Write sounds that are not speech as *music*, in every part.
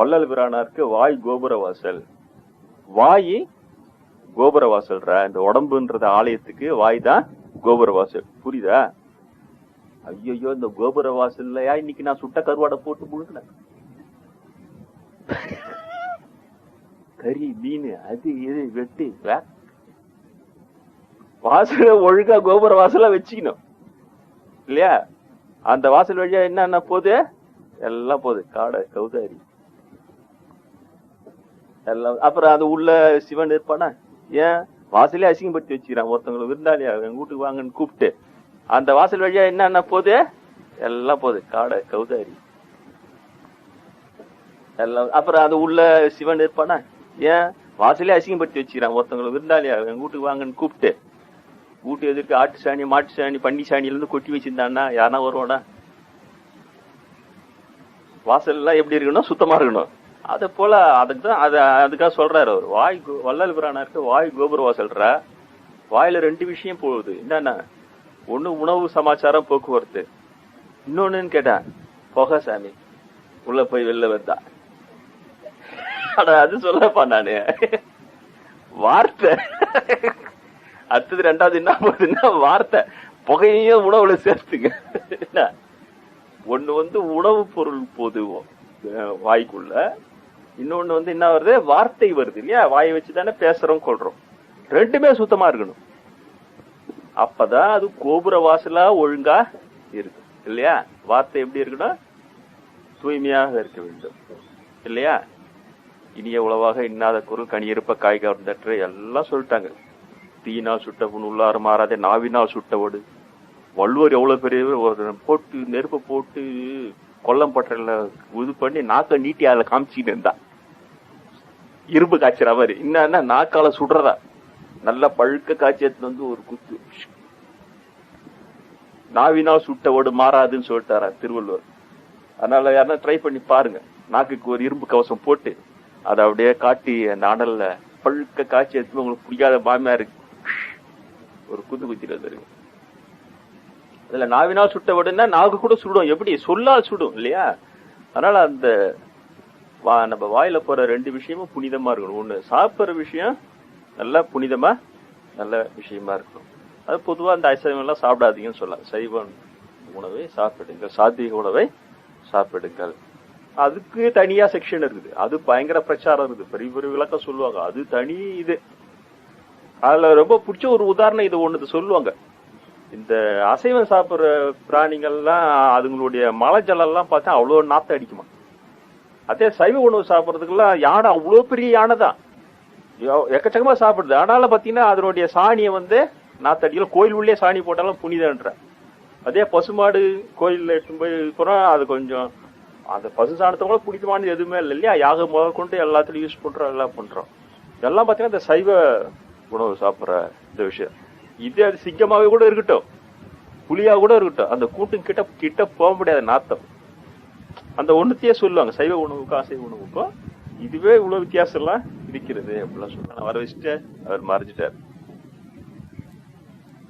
வள்ளல் பிரானாருக்கு வாய் கோபுர வாசல் வாய் கோபுர வாசல்ற இந்த உடம்புன்றது ஆலயத்துக்கு வாய் தான் கோபுர வாசல் புரியுதா? ஐயோ இந்த கோபுர வாசல்லையா இன்னைக்கு நான் சுட்ட கருவாடை போட்டு முழுங்கினேன் கறி மீன் அது இது வெட்டி வாசல ஒழுங்கா கோபுர வாசலா வச்சுக்கணும். இல்லையா? அந்த வாசல் வழியா என்னென்ன போகுது? எல்லாம் போகுது. காடை கௌதாரி. எல்லாம் அப்புறம் அது உள்ள சிவன் இருப்பானா? ஏன்? வாசலே அசிங்கப்படுத்தி வச்சுக்கிறான். ஒருத்தவங்களை விருந்தாளியா எங்க வீட்டுக்கு வாங்கன்னு கூப்பிட்டு. அந்த வாசல் வழியா என்னென்ன போகுது? எல்லாம் போகுது. காடை கௌதாரி. எல்லாம் அப்புறம் அது உள்ள சிவன் இருப்பானா? ஏன்? வாசலே அசிங்கப்படுத்தி வச்சுக்கிறான். ஒருத்தவங்களை விருந்தாளியா எங்க வீட்டுக்கு வாங்கன்னு கூப்பிட்டு. வீட்டு எதிர்க்கு ஆட்டு சாணி மாட்டு சாணி பன்னி சாணியில இருந்து கொட்டி வச்சிருந்தான்னா யாருன்னா வருவானா? வாசல் எல்லாம் எப்படி இருக்கணும்? சுத்தமா இருக்கணும். அது போல அதுக்கு தான் அது அதுக்காக சொல்றாரு அவர். வாய் கோ- வள்ளல் பிரானாருக்கு வாய் கோபுர வாசல்ற வாயில ரெண்டு விஷயம் போகுது. என்னன்னா ஒண்ணு உணவு சமாச்சாரம் போக்குவரத்து. இன்னொன்னுன்னு கேட்டேன் புகை சாமி. உள்ள போய் வெளில வந்தா. ஆனா அது சொல்லப்பா நானு. வார்த்தை. அடுத்தது ரெண்டாவது என்ன போகுதுன்னா வார்த்தை. புகையையும் உணவுல சேர்த்துங்க. என்ன? ஒண்ணு வந்து உணவு பொருள் போது வாய்க்குள்ள. இன்னொன்னு வந்து என்ன வருது? வார்த்தை வருது இல்லையா? வாயை வச்சு தானே பேசுறோம் கொள்றோம். ரெண்டுமே சுத்தமா இருக்கணும். அப்பதான் அது கோபுர வாசலா ஒழுங்கா இருக்கும் இல்லையா? வார்த்தை எப்படி இருக்கணும் தூய்மையாக இருக்க வேண்டும். இல்லையா? இனிய உளவாக இன்னாத குரல் கனியிருப்ப காய் கவர்ந்தற்று எல்லாம் சொல்லிட்டாங்க. தீயினால் சுட்ட புண் உள்ளாறு மாறாதே சுட்ட ஓடு வள்ளுவர் எவ்வளவு பெரிய ஒரு போட்டு நெருப்பை போட்டு கொல்லம் பட்டறையில் இது பண்ணி நாக்க நீட்டி அதில் காமிச்சிட்டு இருந்தா. இரும்பு காய்ச்சற மாதிரி. என்னன்னா நாக்கால சுடுறதா. நல்ல பழுக்க காய்ச்சி வந்து ஒரு குத்து. நாவினா சுட்ட ஓடு மாறாதுன்னு சொல்லிட்டாரா திருவள்ளுவர். அதனால யாருன்னா ட்ரை பண்ணி பாருங்க. நாக்குக்கு ஒரு இரும்பு கவசம் போட்டு அதை அப்படியே காட்டி அந்த அனல்ல பழுக்க காய்ச்சி எடுத்து உங்களுக்கு பிடிக்காத பாமியா இருக்கு ஒரு குத்து குத்திட்டு இருக்கு அதுல நாவினால் சுட்ட உடனே நாகு கூட சுடும். எப்படி? சொல்லால் சுடும் இல்லையா? அதனால அந்த வா- நம்ம வாயில போற ரெண்டு விஷயமும் புனிதமா இருக்கணும். ஒண்ணு சாப்பிடுற விஷயம் நல்லா புனிதமா நல்ல விஷயமா இருக்கணும். அது பொதுவா அந்த அசைவம் எல்லாம் சாப்பிடாதீங்கன்னு சொல்லலாம். சைவ உணவை சாப்பிடுங்கள். சாத்வீக உணவை சாப்பிடுங்கள். அதுக்கு தனியா செக்ஷன் இருக்குது. அது பயங்கர பிரச்சாரம் இருக்குது. பெரிய பெரிய விளக்கம் சொல்லுவாங்க. அது தனி இது. அதுல ரொம்ப பிடிச்ச ஒரு உதாரணம் இது ஒண்ணு சொல்லுவாங்க. இந்த அசைவம் சாப்பிடுற பிராணிகள்லாம் அதுங்களுடைய மலைஜலம் எல்லாம் பார்த்தா அவ்வளோ நாத்தம் அடிக்குமா? அதே சைவ உணவு சாப்பிட்றதுக்கெல்லாம் யானை அவ்வளோ பெரிய யானை தான். எக்கச்சக்கமாக சாப்பிடுது. ஆனாலும் பார்த்தீங்கன்னா அதனுடைய சாணியை வந்து நாத்தடியில கோயில் உள்ளே சாணி போட்டாலும் புனிதன்ற. அதே பசுமாடு கோயிலில் எடுத்துன்னு போய் போறோம் அது கொஞ்சம் அந்த பசு சாணத்தை கூட புனிதமானது எதுவுமே இல்லை இல்லையா? யாகம் முதல் கொண்டு எல்லாத்துலையும் யூஸ் பண்ணுறோம் எல்லாம் பண்ணுறோம் இதெல்லாம் பார்த்தீங்கன்னா இந்த சைவ உணவு சாப்பிட்ற இந்த விஷயம். இது அது சிங்கமாவே கூட இருக்கட்டும். புலியா கூட இருக்கட்டும். அந்த கூட்டம் கிட்ட கிட்ட போக முடியாத நாத்தம். அந்த ஒண்ணுத்தையே சொல்லுவாங்க. சைவ உணவுக்கும் அசைவ உணவுக்கும் இதுவே இவ்வளவு வித்தியாசம் எல்லாம் இருக்கிறது அப்படிலாம் சொல்றாங்க வர வச்சுட்டு அவர் மறைஞ்சிட்டார்.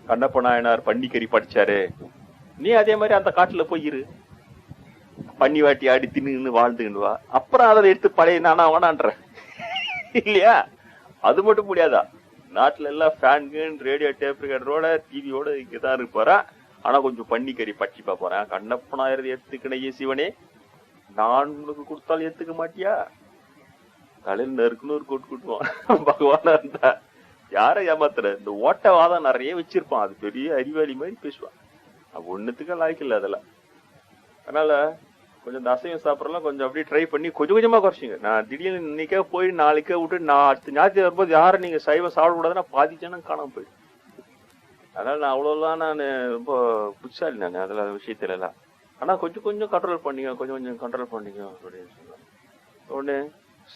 கண்ணப்ப நாயனார் பன்னிக்கறி படிச்சாரு. நீ அதே மாதிரி அந்த காட்டுல போய் இரு. பன்னி வாட்டி ஆடி தின்னு வாழ்ந்துக்கிட்டு வா. அப்புறம் அதை எடுத்து பழைய நானா வேணான்ற இல்லையா? அது மட்டும் முடியாதா நாட்டுல எல்லாம் ஃபேன்கன் ரேடியோ டேப் ரெக்கார்டரோட டிவியோட இங்கதான் இருப்பாரா ஆனா கொஞ்சம் பன்னிக்கறி பச்சி போறேன் கண்ணப்பனாயிரது எடுத்துக்கினையே சிவனே. நான் உனக்கு கொடுத்தாலும் ஏத்துக்க மாட்டியா? தலையில் நெருக்குன்னு ஒரு கூட்டு கூட்டுவான். பகவானா இருந்தா. யாரை ஏமாத்துற? இந்த ஓட்டவாதம் நிறைய வச்சிருப்பான். அது பெரிய அறிவாளி மாதிரி பேசுவான். அது ஒண்ணுத்துக்கு லாய்க்கு இல்ல அதெல்லாம். அதனால கொஞ்சம் இந்த அசைவம் சாப்பிடலாம் கொஞ்சம் அப்படியே ட்ரை பண்ணி கொஞ்சம் கொஞ்சமா குறைச்சிங்க. நான் திடீர்னு இன்னைக்கே போய் நாளைக்கே விட்டு நான் அடுத்த ஞாயிற்று வரும்போது யாரும் நீங்க சைவம் சாப்பிடக்கூடாதுன்னா பாதி ஜனம் காணாம போயிடும். அதனால நான் அவ்வளவுலாம் நான் ரொம்ப புட்சாலி நான் அதில் விஷயத்துல எல்லாம். ஆனா கொஞ்சம் கொஞ்சம் கண்ட்ரோல் பண்ணிக்க கொஞ்சம் கொஞ்சம் கண்ட்ரோல் பண்ணிக்க அப்படின்னு சொன்னாங்க உடனே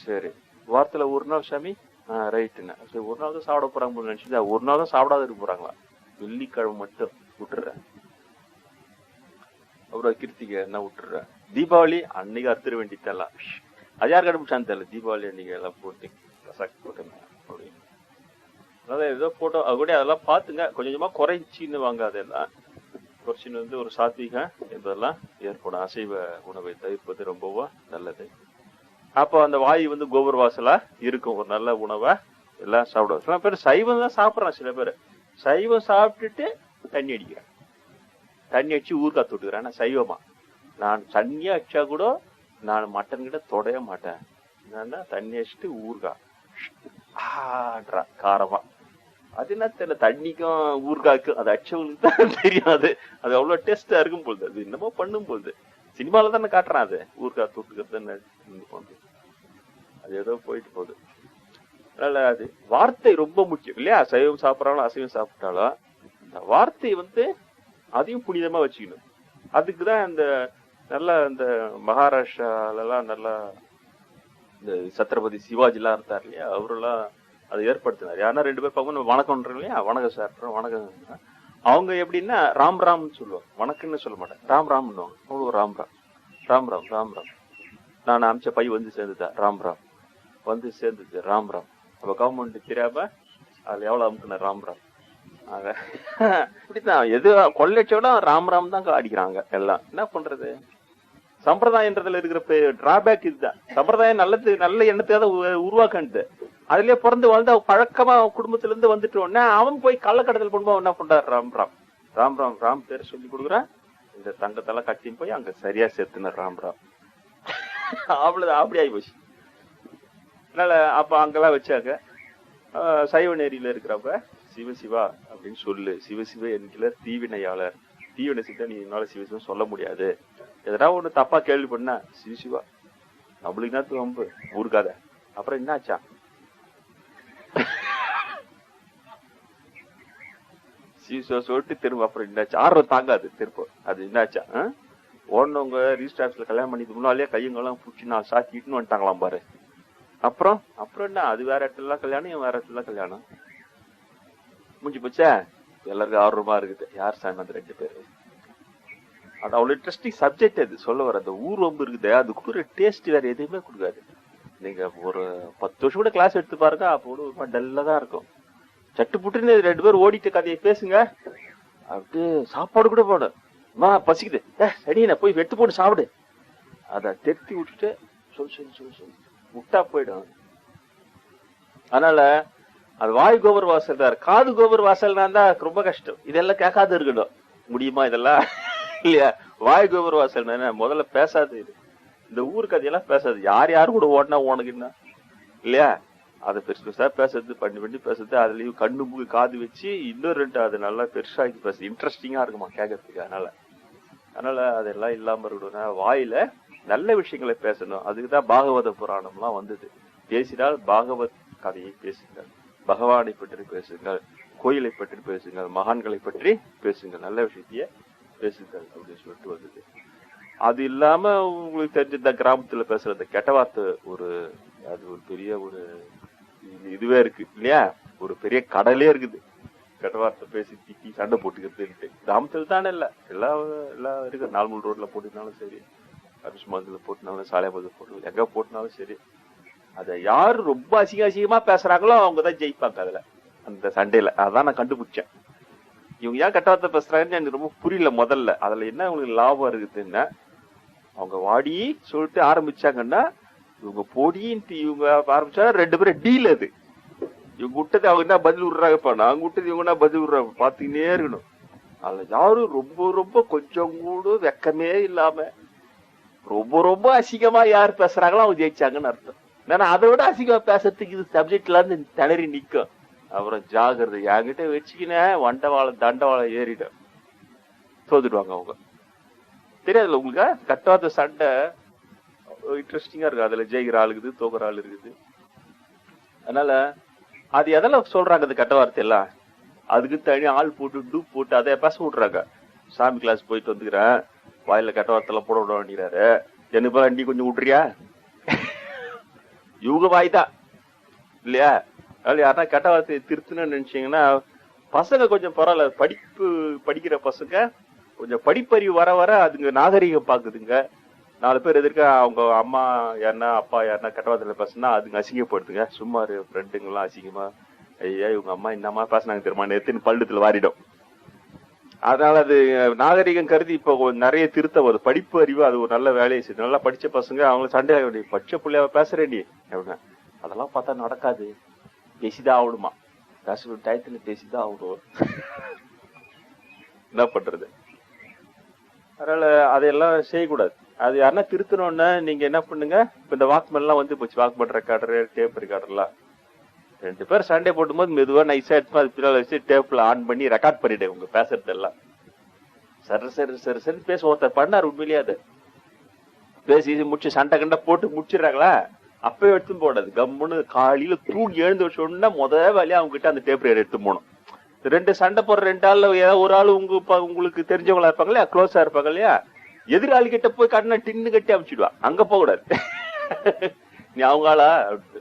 சரி. வாரத்தில் ஒரு நாள் சாமி ஆ ரைட்டுண்ணே சரி ஒரு நாள் தான் சாப்பிட போறாங்க நினைச்சுதா ஒரு நாள் தான் சாப்பிடாத இருக்க போறாங்களா? வெள்ளிக்கிழமை மட்டும் விட்டுறேன். அப்புறம் கிருத்திகை என்ன விட்டுறேன். தீபாவளி அன்னைக்கு அறுத்துட வேண்டியதெல்லாம் அது யார் கண்டுபிடிச்சான்னு தெரியல தீபாவளி அன்னைக்கு எல்லாம் போட்டு கசாக்கு போட்டுங்க அப்படின்னு அதான் ஏதோ போட்டோ அது கூட அதெல்லாம் பாத்துங்க கொஞ்சம் கொஞ்சமா குறைச்சின்னு வாங்க அதெல்லாம் குறைச்சின்னு வந்து ஒரு சாத்வீகம் என்பதெல்லாம் ஏற்படும் அசைவ உணவை தவிர்ப்பது ரொம்பவும் நல்லது அப்போ அந்த வாயு வந்து கோபுர வாசலா இருக்கும் ஒரு நல்ல உணவை எல்லாம் சாப்பிடுவோம் சில பேர் சைவம் தான் சாப்பிடுறான் சில பேர் சைவம் சாப்பிட்டுட்டு தண்ணி அடிக்கிறேன் தண்ணி அடிச்சு ஊறுகாய் தொட்டுக்கிறேன் நான் சைவமா நான் தண்ணியா அடிச்சா கூட நான் மட்டன் கிட்ட தொடைய மாட்டேன். என்னன்னா தண்ணி அடிச்சுட்டு ஊறுகாய் ஆன்றா காரமா. அது என்ன தெரியல தண்ணிக்கும் ஊறுகாய்க்கும் அது அடிச்சவங்களுக்கு தான் *laughs* தெரியும் அது. அது அவ்வளவு டேஸ்டா இருக்கும் பொழுது. அது என்னமோ பண்ணும் பொழுது. சினிமால தானே காட்டுறான் அது. ஊறுகாய் தொட்டுக்கிறது போகுது அது ஏதோ போயிட்டு போகுது. அதனால அது வார்த்தை ரொம்ப முக்கியம் இல்லையா? சைவம் சாப்பிட்றாலும் அசைவம் சாப்பிட்டாலும் இந்த வார்த்தை வந்து அதையும் புனிதமா வச்சுக்கணும். அதுக்குதான் அந்த நல்லா இந்த மகாராஷ்ட்ராலெல்லாம் நல்லா இந்த சத்ரபதி சிவாஜிலாம் இருந்தார் இல்லையா? அவரெல்லாம் அதை ஏற்படுத்தினார். யாருன்னா ரெண்டு பேர் பார்க்கணும் வணக்கம்ன்றோம் இல்லையா? வணக்கம் சார். வணக்கம். அவங்க எப்படின்னா ராம் ராம்னு சொல்லுவாங்க. வணக்கம்னு சொல்ல மாட்டேன் ராம் ராம்னு அவ்வளோ ராம் ராம். ராம் ராம் ராம் ராம். நான் அமிச்ச பை வந்து சேர்ந்துதா ராம் ராம். வந்து சேர்ந்துச்சு ராம் ராம். அப்ப கவர்மெண்ட் தெரியாம அதுல எவ்வளவு அமுக்குன ராம் ராம். ஆக *laughs* இப்படித்தான். எது கொள்ளைச்சோட ராம் ராம் தான் அடிக்கிறாங்க எல்லாம். என்ன பண்றது? சம்பிரதாயன்றதுல இருக்கிற டிராபேக் இதுதான். சம்பிரதாயம் நல்லது நல்ல எண்ணத்தை எண்ணத்துக்காக உருவாக்கணுது. அதுலயே பிறந்து வாழ்ந்து பழக்கமா குடும்பத்துல இருந்து வந்துட்டு உடனே அவன் போய் கள்ளக்கடத்தல் பண்ணுவோம் என்ன பண்றாரு ராம் ராம். ராம் ராம் ராம் பேர் சொல்லி கொடுக்குறான். இந்த தங்கத்தெல்லாம் கட்டின்னு போய் அங்க சரியா சேர்த்துனர் ராம் ராம். அவ்வளவு அப்படி ஆகி போச்சு. அதனால அப்ப அங்கெல்லாம் வச்சாங்க. சைவ நேரியில இருக்கிறப்ப சிவசிவா அப்படின்னு சொல்லு. சிவசிவ என்கிற தீவினையாளர். தீவினை செஞ்சா நீ என்னால சிவசிவம் சொல்ல முடியாது. எதனா ஒண்ணு தப்பா கேள்வி பண்ணா சிவசிவா நம்மளுக்கு தான் ரொம்ப ஊருக்காத. அப்புறம் என்னாச்சா? சிவசிவா சொல்லிட்டு திரும்ப அப்புறம் என்னாச்சு? ஆர்வம் தாங்காது திரும்ப அது என்னாச்சா? ஓடனவங்க ரிஜிஸ்டர் கல்யாணம் பண்ணிக்கு முன்னாலே கையங்கெல்லாம் பிடிச்சி நான் சாத்திட்டுன்னு வந்துட்டாங்களாம் பாரு. அப்புறம்? அப்புறம் என்ன? அது வேற இடத்துல கல்யாணம் என் வேற இடத்துல கல்யாணம். முடிஞ்சு போச்சா? எல்லாருக்கும் ஆர்வமா இருக்குது. யார் சாமி அந்த ரெண்டு பேரு? அது அவ்வளவு இன்ட்ரெஸ்டிங் சப்ஜெக்ட் அது. சொல்ல வர அந்த ஊர் ரொம்ப இருக்குது. அது ஒரு டேஸ்ட் வேற எதுவுமே கொடுக்காது. நீங்க ஒரு பத்து வருஷம் கூட கிளாஸ் எடுத்து பாருங்க அப்போ கூட டல்லா தான் இருக்கும். சட்டு புட்டுன்னு ரெண்டு பேரும் ஓடிட்டு கதையை பேசுங்க. அப்படியே சாப்பாடு கூட போடும் மா பசிக்குது. ஏ ரெடியா போய் வெட்டு போட்டு சாப்பிடு. அதை தெத்தி விட்டுட்டு சொல் சொல் சொல் சொல். முட்டா போயிடும். அதனால அது வாய் கோபுர வாசல் தான். காது கோபுர வாசல்னா தான் ரொம்ப கஷ்டம். இதெல்லாம் கேட்காது இருக்கணும். முடியுமா இதெல்லாம்? இல்லையா? வாய் கோபுர வாசல் முதல்ல பேசாது இது. இந்த ஊர் கதையெல்லாம் பேசாது. யார் யாரு கூட ஓடினா உனக்கு என்ன? இல்லையா? அதை பெருசு பெருசா பேசுறது பண்ணி பண்ணி பேசுறது அதுலயும் கண்ணு மூக்கு காது வச்சு இன்னும் ரெண்டு அது நல்லா பெருசாக்கி பேசு இன்ட்ரெஸ்டிங்கா இருக்குமா கேட்கறதுக்கு? அதனால. அதனால அதெல்லாம் இல்லாம இருக்கணும் வாயில நல்ல விஷயங்களை பேசணும். அதுக்குதான் பாகவத புராணம்லாம் வந்தது. பேசினால் பாகவத் கதையை பேசினார் பகவானை பற்றி பேசுங்கள் கோயிலை பற்றி பேசுங்கள் மகான்களை பற்றி பேசுங்கள் நல்ல விஷயத்தைய பேசுங்கள் அப்படின்னு சொல்லிட்டு வந்தது. அது இல்லாம உங்களுக்கு தெரிஞ்ச இந்த கிராமத்துல பேசுற இந்த கெட்ட வார்த்தை ஒரு அது ஒரு பெரிய ஒரு இதுவே இருக்கு இல்லையா? ஒரு பெரிய கடலே இருக்குது. கெட்ட வார்த்தை பேசி திட்டி சண்டை போட்டுக்கிறது கிராமத்துல தானே இல்லை. எல்லா எல்லாம் இருக்கு. நார்மல் ரோட்ல போட்டுனாலும் சரி அரிசி மதுல போட்டுனாலும் சாலை மதுல போட்டு எங்க போட்டுனாலும் சரி. அத யார் ரொம்ப அசிங்க அசிங்கமா பேசுறாங்களோ அவங்கதான் ஜெயிப்பாங்க அதுல. அந்த சண்டையில. அதான் நான் கண்டுபிடிச்சேன். இவங்க ஏன் கட்டாத்த பேசுறாங்கன்னு எனக்கு ரொம்ப புரியல முதல்ல. அதுல என்ன உங்களுக்கு லாபம் இருக்குதுன்னா அவங்க வாடி சொல்லிட்டு ஆரம்பிச்சாங்கன்னா இவங்க பொடின்ட்டு இவங்க ஆரம்பிச்சா ரெண்டு பேரும் டீல் அது. இவங்க விட்டது அவங்க என்ன பதில் விடுறாங்கப்பா நாங்க விட்டது இவங்க என்ன பதில் விடுறாங்க? பாத்துக்கினே இருக்கணும். அதுல யாரும் ரொம்ப ரொம்ப கொஞ்சம் கூட வெக்கமே இல்லாம ரொம்ப ரொம்ப அசிங்கமா யார் பேசுறாங்களோ அவங்க ஜெயிச்சாங்கன்னு அர்த்தம். நான் அதை விட அசிங்கமா பேசுறதுக்கு இது சப்ஜெக்ட்ல இருந்து திணறி நிக்கும். அப்புறம் ஜாகிரதை என்கிட்ட வச்சுக்கினேன் வண்டவாளம் தண்டவாளம் ஏறிடும். தோத்துடுவாங்க அவங்க. தெரியாதுல்ல உங்களுக்கு? கட்டாத சண்டை இன்ட்ரெஸ்டிங்கா இருக்கு அதுல ஜெயிக்கிற ஆள் இருக்குது தோக்குற ஆள் இருக்குது. அதனால அது எதெல்லாம் சொல்றாங்க அந்த கட்ட வார்த்தை எல்லாம் அதுக்கு தனி ஆள் போட்டு டூப் போட்டு அதை பேச விட்றாங்க சாமி கிளாஸ் போயிட்டு வந்துக்கிறேன். வாயில கட்ட வார்த்தை எல்லாம் போட விட வேண்டியறாரு என்ன போல நீ கொஞ்சம் விட்றியா இவங்க வாய்தா இல்லையா? அதனால யாருன்னா கெட்ட வார்த்தையை திருத்தணும்னு நினைச்சீங்கன்னா பசங்க கொஞ்சம் பரவாயில்ல படிப்பு படிக்கிற பசங்க கொஞ்சம் படிப்பறிவு வர வர அதுங்க நாகரிகம் பாக்குதுங்க நாலு பேர் எதிர்க்க அவங்க அம்மா யாருன்னா அப்பா யாருன்னா கெட்ட வார்த்தையில பேசுனா அதுங்க அசிங்கப்படுத்துங்க சும்மா ஃப்ரெண்டுங்களாம் அசிங்கமா. ஐயா இவங்க அம்மா என்னம்மா பேசினாங்க தெரியுமா? நேற்றுன்னு பள்ளுத்துல வாரிடும் அதனால அது நாகரிகம் கருதி இப்போ நிறைய திருத்த வருது. படிப்பு அறிவு அது ஒரு நல்ல வேலையை செய்யுது. நல்லா படிச்ச பசங்க அவங்க சண்டை ஆக வேண்டிய படிச்ச பிள்ளையாவ பேசுறேன் நீ அப்படின்னா அதெல்லாம் பார்த்தா நடக்காது. பேசிதான் ஆகணுமா? பேசுற டயத்துல பேசிதான் ஆகணும். *laughs* என்ன பண்றது? அதனால அதையெல்லாம் செய்யக்கூடாது. அது யாருன்னா திருத்தணும்னா நீங்க என்ன பண்ணுங்க? இப்ப இந்த வாக்மேன் எல்லாம் வந்து போச்சு. வாக்மேன் ரெக்கார்டர் டேப் ரெக்கார்டர்லாம் ரெண்டு பேர் சண்டே போடும்போது மெதுவா நைஸா எடுத்து அது பின்னால வச்சு டேப்ல ஆன் பண்ணி ரெக்கார்ட் பண்ணிடு உங்க பேசுறதெல்லாம் சரி சரி சரி சரி பேச. ஒருத்தர் பண்ணாரு உண்மையிலேயே அது. பேசி இது முடிச்சு சண்டை கண்டை போட்டு முடிச்சிடுறாங்களா? அப்பவே எடுத்து போடாது கம்முன்னு காலையில தூங்கி எழுந்து வச்சோன்னா முத வேலையா அவங்க கிட்ட அந்த டேப் எடுத்து போகணும் ரெண்டு சண்டை போடுற ரெண்டு ஆள்ல ஏதாவது ஒரு ஆள் உங்க உங்களுக்கு தெரிஞ்சவங்களா இருப்பாங்க இல்லையா? க்ளோஸா இருப்பாங்க இல்லையா? எதிராளி கிட்ட போய் கண்ணை டின்னு கட்டி அமைச்சிடுவா. அங்க போக கூடாது *laughs* நீ அவங்க ஆளா? அப்படின்ட்டு.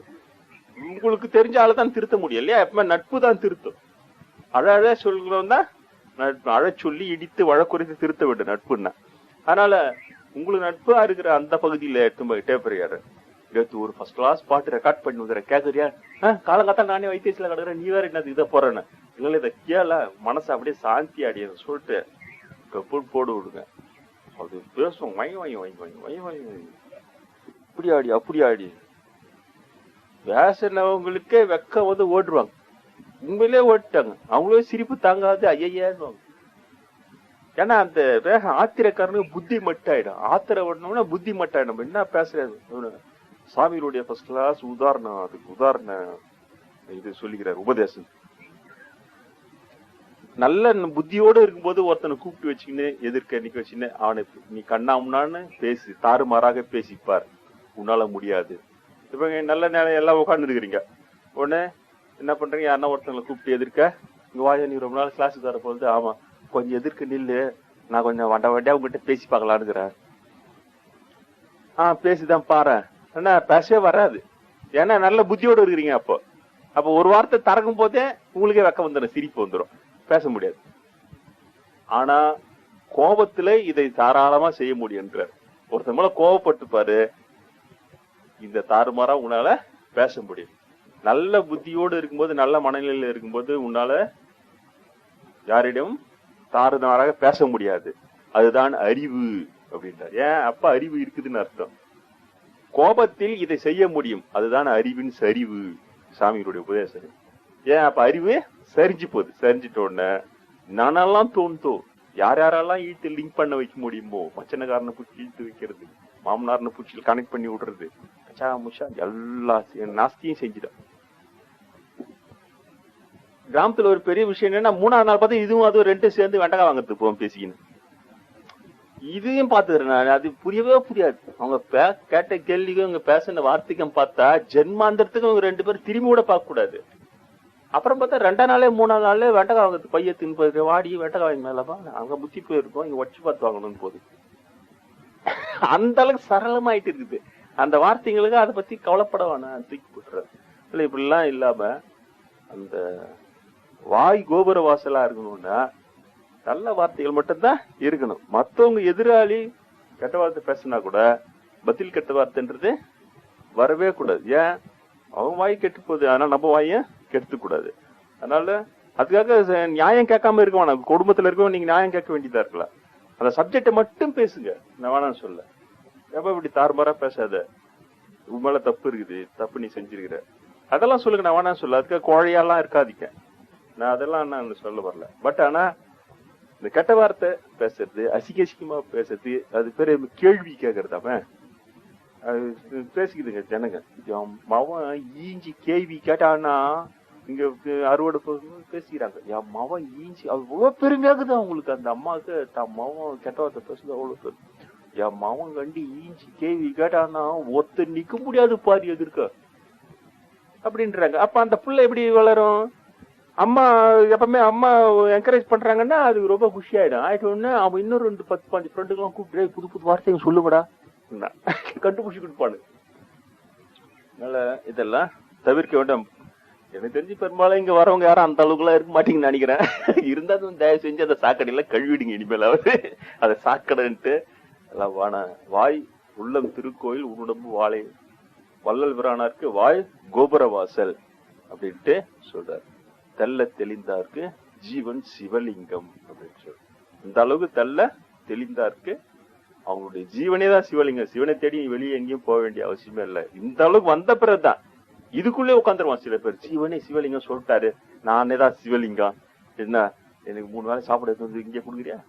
உங்களுக்கு தெரிஞ்ச ஆளை தான் திருத்த முடியும் இல்லையா? எப்பவுமே நட்பு தான் திருத்தும். அழ அழ சொல்கிறோம் தான் அழ சொல்லி இடித்து வழக்குறைத்து திருத்த வேண்டும் நட்புன்னா. அதனால உங்களுக்கு நட்பா இருக்கிற அந்த பகுதியில எடுத்து போய் டேப்பரையாரு எடுத்து ஒரு ஃபர்ஸ்ட் கிளாஸ் பாட்டு ரெக்கார்ட் பண்ணி வந்துடுற கேக்குறியா? காலங்காத்தான் நானே வைத்தியசில கிடக்குறேன் நீ வேற என்னது இதை போறேன்னு இல்லை இதை கேள மனசு அப்படியே சாந்தி அடையது சொல்லிட்டு கப்புன்னு போடு விடுங்க. அது பேசும் வாங்கி வாங்கி வாங்கி வாங்கி வாங்கி வாங்கி வை. இப்படி ஆடி அப்படி ஆடி. பேசினவங்களுக்கே வெக்கம் வந்து ஓடுவாங்க. உண்மையிலே ஓடிட்டாங்க. அவங்களே சிரிப்பு தாங்காது ஐயையான்னு ஏன்னா அந்த வேகம் ஆத்திரக்காரனுக்கு புத்தி மட்டாயிடும். ஆத்திர ஓடணும்னா புத்தி மட்டாயிடும். நம்ம என்ன பேசுறது? இவனு சாமியினுடைய ஃபர்ஸ்ட் கிளாஸ் உதாரணம் அதுக்கு உதாரண இது சொல்லிக்கிறார் உபதேசம். நல்ல புத்தியோட இருக்கும்போது ஒருத்தனை கூப்பிட்டு வச்சுக்கின்னு எதிர்க்க நிக்க வச்சுன்னு அவனை நீ கண்ணாமுன்னான்னு பேசு தாறுமாறாக பேசிப்பார். உன்னால முடியாது. இப்போ நல்ல நேரம் எல்லாம் உட்காந்துருக்கிறீங்க உடனே என்ன பண்றீங்க? யாருன்னா ஒருத்தங்களை கூப்பிட்டு எதிர்க்க. இங்க வாயா நீ ரொம்ப நாள் கிளாஸுக்கு வர போகுது ஆமா. கொஞ்சம் எதிர்க்க நில்லு. நான் கொஞ்சம் வண்ட வண்டியா உங்ககிட்ட பேசி பார்க்கலான்னுக்கிறேன். ஆ பேசிதான் பாரு என்ன பேசவே வராது. ஏன்னா நல்ல புத்தியோடு இருக்கிறீங்க அப்போ. அப்போ ஒரு வார்த்தை திறக்கும் போதே உங்களுக்கே வெக்கம் வந்துடும் சிரிப்பு வந்துடும் பேச முடியாது. ஆனா கோபத்துல இதை தாராளமா செய்ய முடியுன்றார் ஒருத்தர் மேல கோவப்பட்டுப்பாரு. இந்த தாறுமாறா உன்னால பேச முடியும். நல்ல புத்தியோடு இருக்கும்போது நல்ல மனநிலையில இருக்கும்போது உன்னால யாரிடம் தாறுமாறாக பேச முடியாது. அதுதான் அறிவு அப்படின்றார். ஏன்? அப்ப அறிவு இருக்குதுன்னு அர்த்தம். கோபத்தில் இதை செய்ய முடியும். அதுதான் அறிவின் சரிவு. சாமிகளுடைய உபதேசம். ஏன்? அப்ப அறிவு சரிஞ்சு போகுது. சரிஞ்சிட்ட உடனே நானெல்லாம் தோணுதோ? யார் யாரெல்லாம் இழுத்து லிங்க் பண்ண வைக்க முடியுமோ? மச்சனக்காரனை பிடிச்சி இழுத்து வைக்கிறது மாமனாரனை பிடிச்சி கனெக்ட் பண்ணி விடுறது கச்சா முஷா எல்லா நாஸ்தியும் செஞ்சுட்டேன் கிராமத்துல ஒரு பெரிய விஷயம் என்னன்னா மூணாவது நாள் பார்த்து இதுவும் அதுவும் ரெண்டும் சேர்ந்து வெண்டக்காய் வாங்குறதுக்கு போவோம் பேசிக்கின்னு. இதையும் பார்த்துக்கிறேன் நான். அது புரியவே புரியாது. அவங்க பே- கேட்ட கேள்விக்கும் இவங்க பேசின வார்த்தைக்கும் பார்த்தா ஜென்மாந்திரத்துக்கும் இவங்க ரெண்டு பேரும் திரும்பி கூட பார்க்க கூடாது. அப்புறம் பார்த்தா ரெண்டா நாளே மூணாவது நாளே வெண்டக்காய் வாங்குறது பைய தின்பது வாடி வெண்டக்காய் வாங்கி மேலப்பா அங்க முத்தி போயிருக்கோம் இங்க ஒட்டி பார்த்து வாங்கணும்னு போகுது. அந்த அளவுக்கு சரளமாயிட்டு இருக்குது. அந்த வார்த்தைங்களுக்கு அதை பத்தி கவலைப்பட வேணாம் தூக்கி போட்டுறது. இல்லை இப்படிலாம் இல்லாம அந்த வாய் கோபுர வாசலா இருக்கணும்னா நல்ல வார்த்தைகள் மட்டும்தான் இருக்கணும். மற்றவங்க எதிராளி கெட்ட வார்த்தை பேசினா கூட பதில் கெட்ட வார்த்தைன்றது வரவே கூடாது. ஏன்? அவன் வாய் கெட்டு போகுது. அதனால நம்ம வாயும் கெடுத்து கூடாது. அதனால அதுக்காக நியாயம் கேட்காம இருக்க வேணாம். குடும்பத்துல இருக்கவங்க நீங்க நியாயம் கேட்க வேண்டியதா இருக்கலாம். அந்த சப்ஜெக்டை மட்டும் பேசுங்க. நான் வேணாம் சொல்ல எப்ப இப்படி தாறுமாறா பேசாத? உன் மேல தப்பு இருக்குது தப்பு நீ செஞ்சிருக்கிற. அதெல்லாம் சொல்லுங்க நான் வேணாம் சொல்ல. அதுக்காக கோழையாலாம் இருக்காதிக்க நான் அதெல்லாம் நான் சொல்ல வரல. பட் ஆனா இந்த கெட்ட வார்த்தை பேசுறது அசிக்க அசிக்கமா பேசுறது அது பேரு கேள்வி கேட்கறது அவன். அது பேசிக்குதுங்க ஜனங்க மவன் ஈஞ்சி கேள்வி கேட்டான்னா இங்க அறுவடை பேசிக்கிறாங்க. என் மவன் ஈஞ்சி அவ்வளவு பெருமையாக்குது அவங்களுக்கு. அந்த அம்மாவுக்கு தான் மவன் கெட்ட வார்த்தை பேசுறது அவ்வளவு பெரும். என் மவன் கண்டி ஈஞ்சி கேள்வி கேட்டான்னா ஒத்த நிக்க முடியாது பாரு எதிர்க்க. அப்படின்றாங்க. அப்ப அந்த புள்ள எப்படி வளரும்? அம்மா எப்பவுமே அம்மா என்கரேஜ் பண்றாங்கன்னா அது ரொம்ப குஷி ஆயிடும் ஆயிட்ட உடனே அவன் இன்னொரு ரெண்டு பத்து பாஞ்சு ஃப்ரெண்டுக்கெல்லாம் கூப்பிட்டு புது புது வார்த்தைங்க சொல்லுவடா கண்டுபிடிச்சு கொடுப்பானு. அதனால இதெல்லாம் தவிர்க்க வேண்டாம். எனக்கு தெரிஞ்சு பெரும்பாலும் இங்க வரவங்க யாரும் அந்த அளவுக்கு எல்லாம் இருக்க மாட்டீங்கன்னு நினைக்கிறேன். *laughs* இருந்தாலும் தயவு செஞ்சு அந்த சாக்கடையில கழுவிடுங்க இனிமேலாவது. அதை சாக்கடைன்ட்டு எல்லாம் வாய் உள்ளம் திருக்கோயில் உன்னுடம்பு வாழை. வள்ளல் பிரானாருக்கு வாய் கோபுர வாசல் அப்படின்ட்டு சொல்றார். தெல்ல தெளிந்தார்க்கு ஜீவன் சிவலிங்கம் அப்படின்னு சொல்ற இந்த அளவுக்கு தெல்ல தெளிந்தாருக்கு அவங்களுடைய ஜீவனே தான் சிவலிங்கம். சிவனை தேடி வெளியே எங்கேயும் போக வேண்டிய அவசியமே இல்லை. இந்த அளவுக்கு வந்த பிறகுதான் இதுக்குள்ளே உட்காந்துருவான் சில பேர். ஜீவனே சிவலிங்கம் சொல்லிட்டாரு. நானே தான் சிவலிங்கம். என்ன எனக்கு மூணு வேலை சாப்பிட எடுத்து வந்து இங்கே கொடுக்குறியா?